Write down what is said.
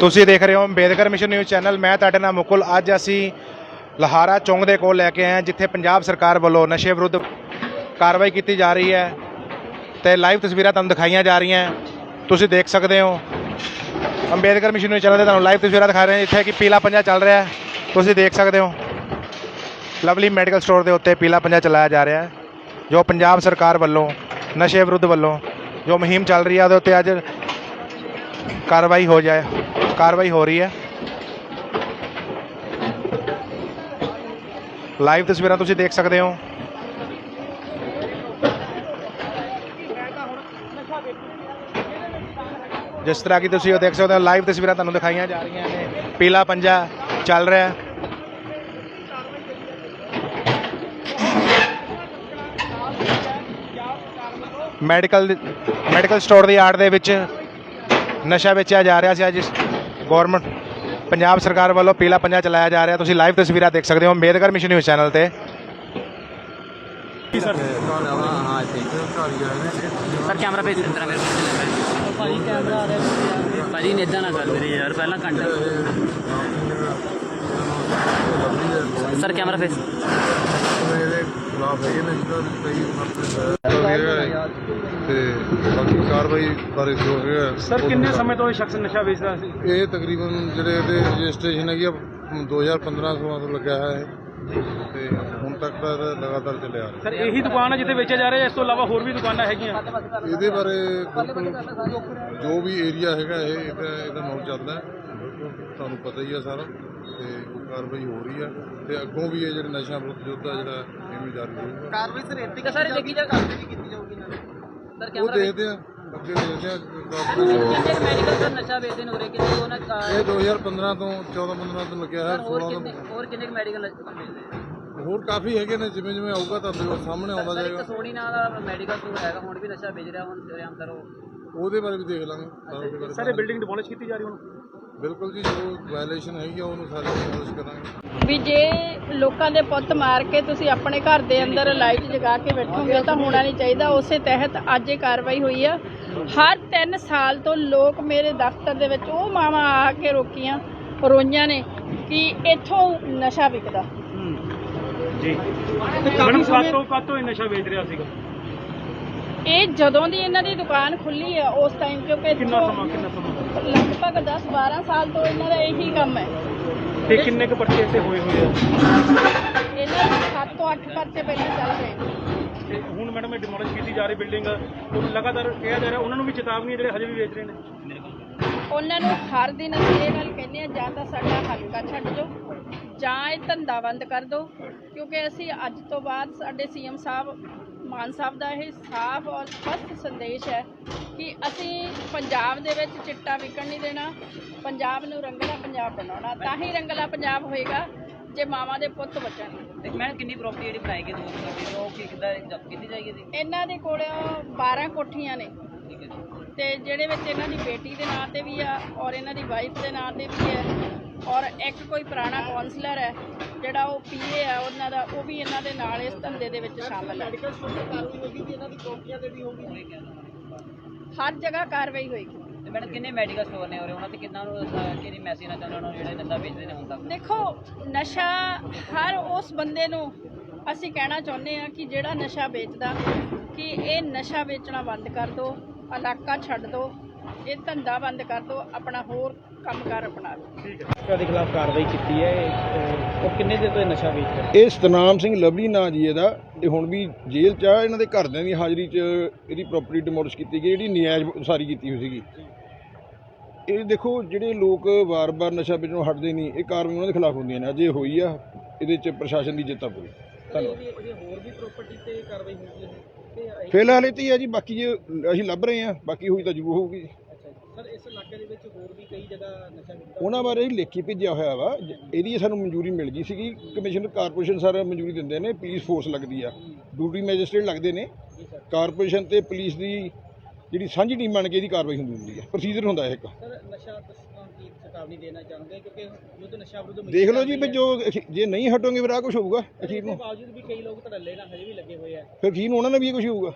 ਤੁਸੀਂ ਦੇਖ ਰਹੇ ਹੋ ਅੰਬੇਦਕਰ ਮਿਸ਼ਨ ਨਿਊਜ਼ ਚੈਨਲ। ਮੈਂ ਤੁਹਾਡੇ ਨਾਲ ਮੁਕੁਲ। ਅੱਜ ਅਸੀਂ ਲਹਾਰਾ ਚੌਂਕ ਦੇ ਕੋਲ ਲੈ ਕੇ ਆਏ ਜਿੱਥੇ ਪੰਜਾਬ ਸਰਕਾਰ ਵੱਲੋਂ ਨਸ਼ੇ ਵਿਰੁੱਧ ਕਾਰਵਾਈ ਕੀਤੀ ਜਾ ਰਹੀ ਹੈ ਤੇ ਲਾਈਵ ਤਸਵੀਰਾਂ ਤੁਹਾਨੂੰ ਦਿਖਾਈਆਂ ਜਾ ਰਹੀਆਂ ਤੁਸੀਂ ਦੇਖ ਸਕਦੇ ਹੋ। ਅੰਬੇਦਕਰ ਮਿਸ਼ਨ ਨਿਊਜ਼ ਚੈਨਲ ਤੇ ਤੁਹਾਨੂੰ ਲਾਈਵ ਤਸਵੀਰਾਂ ਦਿਖਾ ਰਹੇ ਹਾਂ, ਜਿੱਥੇ ਕਿ ਪੀਲਾ ਪੰਜਾ ਚੱਲ ਰਿਹਾ ਹੈ। ਤੁਸੀਂ ਦੇਖ ਸਕਦੇ ਹੋ। ਲਵਲੀ ਮੈਡੀਕਲ ਸਟੋਰ ਦੇ ਉੱਤੇ ਪੀਲਾ ਪੰਜਾ ਚਲਾਇਆ ਜਾ ਰਿਹਾ ਹੈ, ਜੋ ਪੰਜਾਬ ਸਰਕਾਰ ਵੱਲੋਂ, ਨਸ਼ੇ ਵਿਰੁੱਧ ਵੱਲੋਂ, ਜੋ ਮੁਹਿੰਮ ਚੱਲ ਰਹੀ ਹੈ, ਉਹਦੇ ਉੱਤੇ ਅੱਜ ਕਾਰਵਾਈ ਹੋ ਜਾਏ। ਕਾਰਵਾਈ ਹੋ ਰਹੀ ਹੈ। ਲਾਈਵ ਤਸਵੀਰਾਂ ਤੁਸੀਂ ਦੇਖ ਸਕਦੇ ਹੋ। ਜਿਸ ਤਰ੍ਹਾਂ ਕਿ ਤੁਸੀਂ ਉਹ ਦੇਖ ਸਕਦੇ ਹੋ ਲਾਈਵ ਤਸਵੀਰਾਂ ਤੁਹਾਨੂੰ ਦਿਖਾਈਆਂ ਜਾ ਰਹੀਆਂ ਨੇ। ਪੀਲਾ ਪੰਜਾ ਚੱਲ ਰਿਹਾ ਹੈ। ਮੈਡੀਕਲ ਮੈਡੀਕਲ ਸਟੋਰ ਦੀ ਆੜ ਦੇ ਵਿੱਚ ਨਸ਼ਾ ਵੇਚਿਆ ਜਾ ਰਿਹਾ ਸੀ ਅੱਜ। ਗਵਰਨਮੈਂਟ ਪੰਜਾਬ ਸਰਕਾਰ ਵੱਲੋਂ ਪੀਲਾ ਪੰਜਾ ਚਲਾਇਆ ਜਾ ਰਿਹਾ। ਤੁਸੀਂ ਲਾਈਵ ਤਸਵੀਰਾਂ ਦੇਖ ਸਕਦੇ ਹੋ ਅੰਬੇਦਕਰ ਮਿਸ਼ਨ ਨਿਊਜ਼ ਚੈਨਲ ਤੇ। ਸਰ? ਕੈਮਰਾ ਭੇਜ ਦੇ ਤੇਰਾ ਮੇਰੇ ਕੋਲ ਭਾਜੀ ਕੈਮਰਾ ਆ ਰਿਹਾ ਭਾਜੀ ਨੇ ਇਦਾਂ ਨਾ ਕਰ ਵੀਰੇ ਯਾਰ ਪਹਿਲਾਂ ਘੰਟਾ। ਸਰ ਕੈਮਰਾ ਭੇਜ ਮੇਰੇ ਖਿਲਾਫ ਹੈਗੇ ਨੇ ਜਿਹਦਾ ਕਈ ਮਤਲਬ ਤੇ ਬਾਕੀ ਕਾਰਵਾਈ ਬਾਰੇ ਜੋ ਹੈਗਾ ਸਰ ਕਿੰਨੇ ਸਮੇਂ ਤੋਂ ਇਹ ਸ਼ਖਸ ਨਸ਼ਾ ਵੇਚਦਾ ਸੀ? ਇਹ ਤਕਰੀਬਨ ਜਿਹੜੇ ਇਹਦੇ ਰਜਿਸਟ੍ਰੇਸ਼ਨ ਹੈਗੀ ਆ 2015 16 ਤੋਂ ਲੱਗਿਆ ਹੈ। ਤੇ ਹੁਣ ਤੱਕ ਦਾ ਇਹਦਾ ਲਗਾਤਾਰ ਚੱਲਿਆ ਆ ਰਿਹਾ। ਸਰ ਇਹੀ ਦੁਕਾਨ ਹੈ ਜਿੱਥੇ ਵੇਚਿਆ ਜਾ ਰਿਹਾ ਹੈ ਇਸ ਤੋਂ ਇਲਾਵਾ ਹੋਰ ਵੀ ਦੁਕਾਨਾਂ ਹੈਗੀਆਂ? ਇਹਦੇ ਬਾਰੇ ਬਿਲਕੁਲ ਜੋ ਵੀ ਏਰੀਆ ਹੈਗਾ ਇਹ ਇਹਦਾ ਇਹਦਾ ਨੌਲ ਚੱਲਦਾ ਹੈ। ਤੁਹਾਨੂੰ ਪਤਾ ਹੀ ਆ ਸਾਰਾ ਤੇ ਉਹ ਕਾਰਵਾਈ ਹੋ ਰਹੀ ਆ। ਤੇ ਅੱਗੋਂ ਵੀ ਇਹ ਜਿਹੜੇ ਨਸ਼ਾ ਵਿਰੁੱਧ ਯੁੱਧ ਆ ਜਿਹੜਾ ਇਹ ਵੀ ਜਾਰੀ ਰਹੂਗਾ ਕਾਰਵਾਈ ਸਰ ਇੱਥੇ ਸਰ ਦੇਖੀ ਜਾ ਕਾਰਵਾਈ ਵੀ ਕੀਤੀ ਸਰ ਉਹ ਕੈਮਰਾ ਦੇਖਦੇ ਆ ਅੱਗੇ ਦੇਖਦੇ ਆ ਕਾਰਵਾਈ ਕਿੰਨੇ ਮੈਡੀਕਲ ਸਰ ਨਸ਼ਾ ਵੇਚਦੇ ਨੇ ਉਰੇ ਕਿੰਨੇ ਉਹਨਾਂ ਇਹ 2015 ਤੋਂ 14 15 ਤੋਂ ਲੱਗਿਆ ਹੈ ਹੋਰ 16 ਕਿੰਨੇ ਤੋਂ ਹੋਰ ਕਿੰਨੇ ਮੈਡੀਕਲ ਵੇਚਦੇ ਹੋਰ ਕਾਫੀ ਹੈਗੇ ਨੇ ਜਿਵੇਂ ਜਿਵੇਂ ਆਊਗਾ ਤੁਹਾਨੂੰ ਸਾਹਮਣੇ ਆਉਂਦਾ ਸਰ ਇੱਕ ਜਾਏਗਾ। ਸੋਨੀ ਨਾਂ ਦਾ ਮੈਡੀਕਲ ਸਟੋਰ ਹੈਗਾ ਹੁਣ ਵੀ ਨਸ਼ਾ ਵੇਚ ਰਿਹਾ ਹੁਣ ਤੇਰੇ ਅੰਦਰ ਉਹ ਉਹਦੇ ਬਾਰੇ ਵੀ ਦੇਖ ਲਾਂਗੇ ਸਾਰਾ ਉਹਦੇ ਬਾਰੇ ਸਰ ਇਹ ਬਿਲਡਿੰਗ ਡਿਮੋਲਿਸ਼ ਕੀਤੀ ਜਾ ਰਹੀ ਹੁਣ। ਬਿਲਕੁਲ ਜੀ ਜੋ ਵਾਇਲੇਸ਼ਨ ਹੈਗੀ ਆ ਉਹਨੂੰ ਸਾਰੀ ਡਿਮੋਲਿਸ਼ ਕਰਾਂਗੇ। ਵੀ ਜੇ ਲੋਕਾਂ ਦੇ ਪੁੱਤ ਮਾਰ ਕੇ ਤੁਸੀਂ ਆਪਣੇ ਘਰ ਦੇ ਅੰਦਰ ਲਾਈਟ ਜਗਾ ਕੇ ਬੈਠੋਗੇ ਤਾਂ ਹੋਣਾ ਨਹੀਂ ਚਾਹੀਦਾ। ਉਸੇ ਤਹਿਤ ਅੱਜ ਇਹ ਕਾਰਵਾਈ ਹੋਈ ਆ। ਹਰ 3 ਸਾਲ ਤੋਂ ਲੋਕ ਮੇਰੇ ਦਫ਼ਤਰ ਦੇ ਵਿੱਚ ਉਹ ਮਾਵਾਂ ਆ ਕੇ ਰੋਕੀਆਂ ਰੋਈਆਂ ਨੇ ਕਿ ਇੱਥੋਂ ਨਸ਼ਾ ਵਿਕਦਾ। ਜੀ। ਮੈਡਮ ਕਾਤੋਂ ਕਾਤੋਂ ਇਹ ਨਸ਼ਾ ਵੇਚ ਰਿਹਾ ਸੀਗਾ? ਇਹ ਜਦੋਂ ਦੀ ਇਹਨਾਂ ਦੀ ਦੁਕਾਨ ਖੁੱਲੀ ਆ ਉਸ ਟਾਈਮ ਕਿਉਂਕਿ ਕਿੰਨਾ ਸਮਾਂ ਕਿੰਨਾ ਸਮਾਂ? ਲਗਭਗ 10 12 ਸਾਲ ਤੋਂ ਇਹਨਾਂ ਦਾ ਇਹੀ ਕੰਮ ਹੈ। ਤੇ ਕਿੰਨੇ ਕੁ ਪਰਚੇ ਹੋਏ ਹੋਏ ਆ? ਇਹਨਾਂ ਦੇ 7 ਤੋਂ 8 ਪਰਚੇ ਪਹਿਲਾਂ ਚੱਲ ਰਹੇ ਨੇ। ਤੇ ਹੁਣ ਮੈਡਮ ਇਹ ਡਿਮੋਲਿਸ਼ ਕੀਤੀ ਜਾ ਰਹੀ ਬਿਲਡਿੰਗ ਉਹ ਲਗਾਤਾਰ ਕਿਹਾ ਜਾ ਰਿਹਾ ਉਹਨਾਂ ਨੂੰ ਵੀ ਚੇਤਾਵਨੀ ਹੈ ਜਿਹੜੇ ਹਜੇ ਵੀ ਵੇਚ ਰਹੇ ਨੇ? ਉਹਨਾਂ ਨੂੰ ਹਰ ਦਿਨ ਅਸੀਂ ਇਹ ਗੱਲ ਕਹਿੰਦੇ ਆ ਜਾਂ ਤਾਂ ਸਾਡਾ ਹਲਕਾ ਛੱਡ ਦਿਓ ਜਾਂ ਇਹ ਧੰਦਾ ਬੰਦ ਕਰ ਦਿਓ। ਕਿਉਂਕਿ ਅਸੀਂ ਅੱਜ ਤੋਂ ਬਾਅਦ ਸਾਡੇ ਸੀਐਮ ਸਾਹਿਬ ਮਾਨ ਸਾਹਿਬ ਦਾ ਇਹ ਸਾਫ਼ ਔਰ ਸਪਸ਼ਟ ਸੰਦੇਸ਼ ਹੈ ਕਿ ਅਸੀਂ ਪੰਜਾਬ ਦੇ ਵਿੱਚ ਚਿੱਟਾ ਵਿਕਣ ਨਹੀਂ ਦੇਣਾ ਪੰਜਾਬ ਨੂੰ ਰੰਗਲਾ ਪੰਜਾਬ ਬਣਾਉਣਾ ਤਾਂ ਹੀ ਰੰਗਲਾ ਪੰਜਾਬ ਹੋਏਗਾ ਜੇ ਮਾਵਾਂ ਦੇ ਪੁੱਤ ਬਚਣਗੇ ਤੇ ਮੈਂ ਕਿੰਨੀ ਪ੍ਰੋਪਰਟੀ ਜਿਹੜੀ ਬਣਾਈ ਗਈ ਦੋਸਤ ਕਰਦੀ ਉਹ ਕੀ ਕਿੱਦਾਂ ਜ਼ਬਤ ਕੀਤੀ ਜਾਏਗੀ ਜੀ ਇਹਨਾਂ ਦੇ ਕੋਲ 12 ਕੋਠੀਆਂ ਨੇ। ਤੇ ਜਿਹੜੇ ਵਿੱਚ ਇਹਨਾਂ ਦੀ ਬੇਟੀ ਦੇ ਨਾਂ ਤੇ ਵੀ ਆ ਔਰ ਇਹਨਾਂ ਦੀ ਵਾਈਫ ਦੇ ਨਾਂ ਤੇ ਵੀ ਹੈ। ਔਰ ਇੱਕ ਕੋਈ ਪੁਰਾਣਾ ਕਾਉਂਸਲਰ ਹੈ ਜਿਹੜਾ ਉਹ ਪੀਏ ਆ ਉਹਨਾਂ ਦਾ ਉਹ ਵੀ ਇਹਨਾਂ ਦੇ ਨਾਲ ਇਸ ਧੰਦੇ ਦੇ ਵਿੱਚ ਸ਼ਾਮਲ ਹੈ। ਹਰ ਜਗ੍ਹਾ ਕਾਰਵਾਈ ਹੋਏਗੀ। ਤੇ ਮੈਡਮ ਕਿੰਨੇ ਮੈਡੀਕਲ ਸਟੋਰ ਨੇ ਉਰੇ ਉਹਨਾਂ ਤੇ ਕਿੰਨਾ ਨੂੰ ਕਿਹੜੀ ਮੈਸੇਜ ਨਾ ਚਾਹੁੰਦਾ ਉਹਨਾਂ ਨੂੰ ਜਿਹੜੇ ਨਸ਼ਾ ਵੇਚਦੇ ਨੇ ਹੁਣ ਤੱਕ? ਦੇਖੋ ਨਸ਼ਾ ਹਰ ਉਸ ਬੰਦੇ ਨੂੰ ਅਸੀਂ ਕਹਿਣਾ ਚਾਹੁੰਦੇ ਆ ਕਿ ਜਿਹੜਾ ਨਸ਼ਾ ਵੇਚਦਾ ਕਿ ਇਹ ਨਸ਼ਾ ਵੇਚਣਾ ਬੰਦ ਕਰ ਦਿਓ ਇਲਾਕਾ ਛੱਡ ਦਿਓ ਇਹ ਧੰਦਾ ਬੰਦ ਕਰ ਦਿਓ ਆਪਣਾ ਹੋਰ ਕੰਮਕਾਰ ਅਪਣਾ ਲਓ ਦੇ ਖਿਲਾਫ ਕਾਰਵਾਈ ਕੀਤੀ ਹੈ ਉਹ ਕਿੰਨੇ ਦਿਨ ਤੋਂ ਇਹ ਨਸ਼ਾ ਵੇਚ ਰਿਹਾ? ਇਹ ਸਤਨਾਮ ਸਿੰਘ ਲਵਲੀ ਨਾਂ ਜੀ ਇਹਦਾ। ਇਹ ਹੁਣ ਵੀ ਜੇਲ੍ਹ 'ਚ ਆ ਇਹਨਾਂ ਦੇ ਘਰਦਿਆਂ ਦੀ ਹਾਜ਼ਰੀ 'ਚ ਇਹਦੀ ਪ੍ਰਾਪਰਟੀ ਡਿਮੋਲਿਸ਼ ਕੀਤੀ ਗਈ ਜਿਹੜੀ ਨਿਆਜ਼ ਉਸਾਰੀ ਕੀਤੀ ਹੋਈ ਸੀਗੀ। ਇਹ ਦੇਖੋ ਜਿਹੜੇ ਲੋਕ ਵਾਰ-ਵਾਰ ਨਸ਼ਾ ਵੇਚਣੋਂ ਹਟਦੇ ਨਹੀਂ ਇਹ ਕਾਰਵਾਈ ਉਹਨਾਂ ਦੇ ਖਿਲਾਫ ਹੁੰਦੀਆਂ ਨੇ। ਅਜੇ ਹੋਈ ਆ ਇਹਦੇ 'ਚ ਪ੍ਰਸ਼ਾਸਨ ਦੀ ਜਿੱਤ ਆ ਪੂਰੀ। ਧੰਨਵਾਦ। ਹੋਰ ਵੀ ਪ੍ਰਾਪਰਟੀ ਤੇ ਕਾਰਵਾਈ ਹੋਈ ਹੈ ਤੇ ਫਿਲਹਾਲ ਇਹ ਤੇ ਹੀ ਆ ਜੀ ਬਾਕੀ ਜੇ ਅਸੀਂ ਲੱਭ ਰਹੇ ਆ ਬਾਕੀ ਹੋਈ ਤਾਂ ਜ਼ਰੂਰ ਹੋਊਗੀ। ਜੀ ਸਰ ਇਸ ਇਲਾਕੇ ਦੇ ਵਿੱਚ ਹੋਰ ਵੀ ਕਈ ਜਗ੍ਹਾ ਨਸ਼ਾ ਵਿਕਦਾ? ਉਹਨਾਂ ਬਾਰੇ ਲੇਖੀ ਭੇਜਿਆ ਹੋਇਆ ਵਾ ਇਹਦੀ ਸਾਨੂੰ ਮਨਜ਼ੂਰੀ ਮਿਲ ਗਈ ਸੀਗੀ। ਕਮਿਸ਼ਨਰ ਕਾਰਪੋਰੇਸ਼ਨ ਸਾਰਾ ਮਨਜ਼ੂਰੀ ਦਿੰਦੇ ਨੇ ਪੁਲਿਸ ਫੋਰਸ ਲੱਗਦੀ ਆ। ਡਿਊਟੀ ਮੈਜਿਸਟ੍ਰੇਟ ਲੱਗਦੇ ਨੇ। ਕਾਰਪੋਰੇਸ਼ਨ ਤੇ ਪੁਲਿਸ ਦੀ ਜਿਹੜੀ ਸਾਂਝੀ ਟੀਮ ਬਣ ਕੇ ਇਹਦੀ ਕਾਰਵਾਈ ਹੁੰਦੀ ਹੁੰਦੀ ਹੈ ਪ੍ਰੋਸੀਜਰ ਹੁੰਦਾ ਹੈ ਇੱਕ। ਸਰ ਨਸ਼ਾ ਤਸਕਰਾਂ ਦੀ ਚੇਤਾਵਨੀ ਦੇਣਾ ਚਾਹੁੰਦੇ ਕਿਉਂਕਿ ਯੁੱਧ ਨਸ਼ਾ ਵਿਰੁੱਧ ਦੇਖ ਲਓ ਜੀ ਵੀ ਜੋ ਅਖੀ- ਜੇ ਨਹੀਂ ਹਟੋਗੇ ਫਿਰ ਆ ਕੁਝ ਹੋਊਗਾ ਅਖੀਰ ਨੂੰ। ਬਾਵਜੂਦ ਵੀ ਕਈ ਲੋਕ ਧੜੱਲੇ ਨਾਲ ਹਜੇ ਵੀ ਲੱਗੇ ਹੋਏ ਆ। ਫਿਰ ਅਖੀਰ ਨੂੰ ਉਹਨਾਂ ਨਾਲ ਵੀ ਇਹ ਕੁਝ ਹੋਊਗਾ।